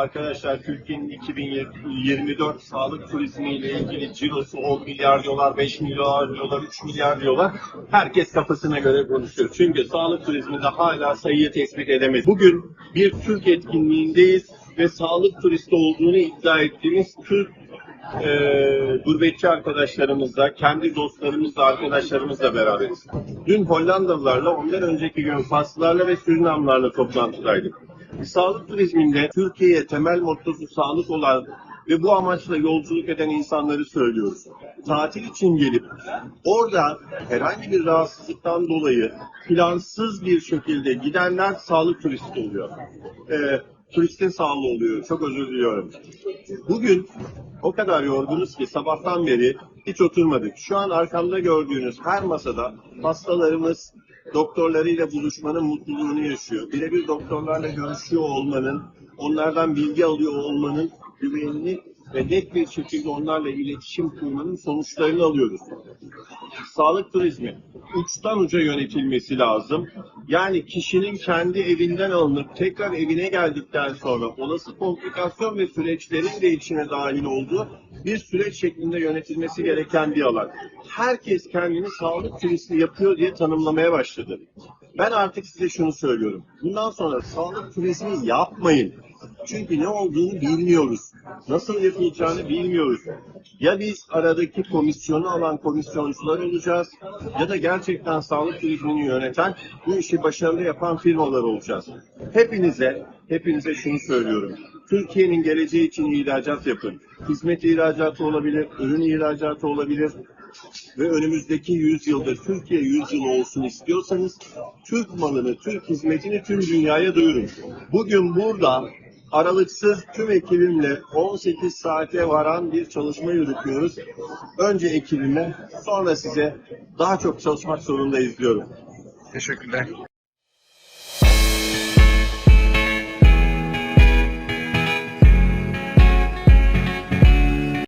Arkadaşlar Türkiye'nin 2024 sağlık turizmi ile ilgili cirosu 10 milyar diyorlar, 5 milyar diyorlar, 3 milyar diyorlar. Herkes kafasına göre konuşuyor. Çünkü sağlık turizminde hala sayıyı tespit edemez. Bugün bir Türk etkinliğindeyiz ve sağlık turisti olduğunu iddia ettiğimiz Türk e, gurbetçi arkadaşlarımızla, kendi dostlarımızla, arkadaşlarımızla beraberiz. Dün Hollandalılarla, ondan önceki gün Faslılarla ve Surinamlarla toplantıdaydık. Sağlık turizminde Türkiye'ye temel mottosu sağlık olan ve bu amaçla yolculuk eden insanları söylüyoruz. Tatil için gelip orada herhangi bir rahatsızlıktan dolayı plansız bir şekilde gidenler sağlık turisti oluyor. Ee, turistin sağlığı oluyor. Çok özür diliyorum. Bugün o kadar yorgunuz ki sabahtan beri hiç oturmadık. Şu an arkamda gördüğünüz her masada hastalarımız doktorlarıyla buluşmanın mutluluğunu yaşıyor. Birebir doktorlarla görüşüyor olmanın, onlardan bilgi alıyor olmanın güvenini ve net bir şekilde onlarla iletişim kurmanın sonuçlarını alıyoruz. Sağlık turizmi uçtan uca yönetilmesi lazım. Yani kişinin kendi evinden alınıp tekrar evine geldikten sonra olası komplikasyon ve süreçlerin de içine dahil olduğu bir süreç şeklinde yönetilmesi gereken bir alan. Herkes kendini sağlık turisti yapıyor diye tanımlamaya başladı. Ben artık size şunu söylüyorum. Bundan sonra sağlık turizmi yapmayın. Çünkü ne olduğunu bilmiyoruz. Nasıl yapılacağını bilmiyoruz. Ya biz aradaki komisyonu alan komisyoncular olacağız ya da gerçekten sağlık turizmini yöneten, bu işi başarılı yapan firmalar olacağız. Hepinize, hepinize şunu söylüyorum. Türkiye'nin geleceği için ihracat yapın. Hizmet ihracatı olabilir, ürün ihracatı olabilir ve önümüzdeki 100 yılda Türkiye 100 yıl olsun istiyorsanız Türk malını, Türk hizmetini tüm dünyaya duyurun. Bugün burada aralıksız tüm ekibimle 18 saate varan bir çalışma yürütüyoruz. Önce ekibime, sonra size daha çok çalışmak zorundayız diyorum. Teşekkürler.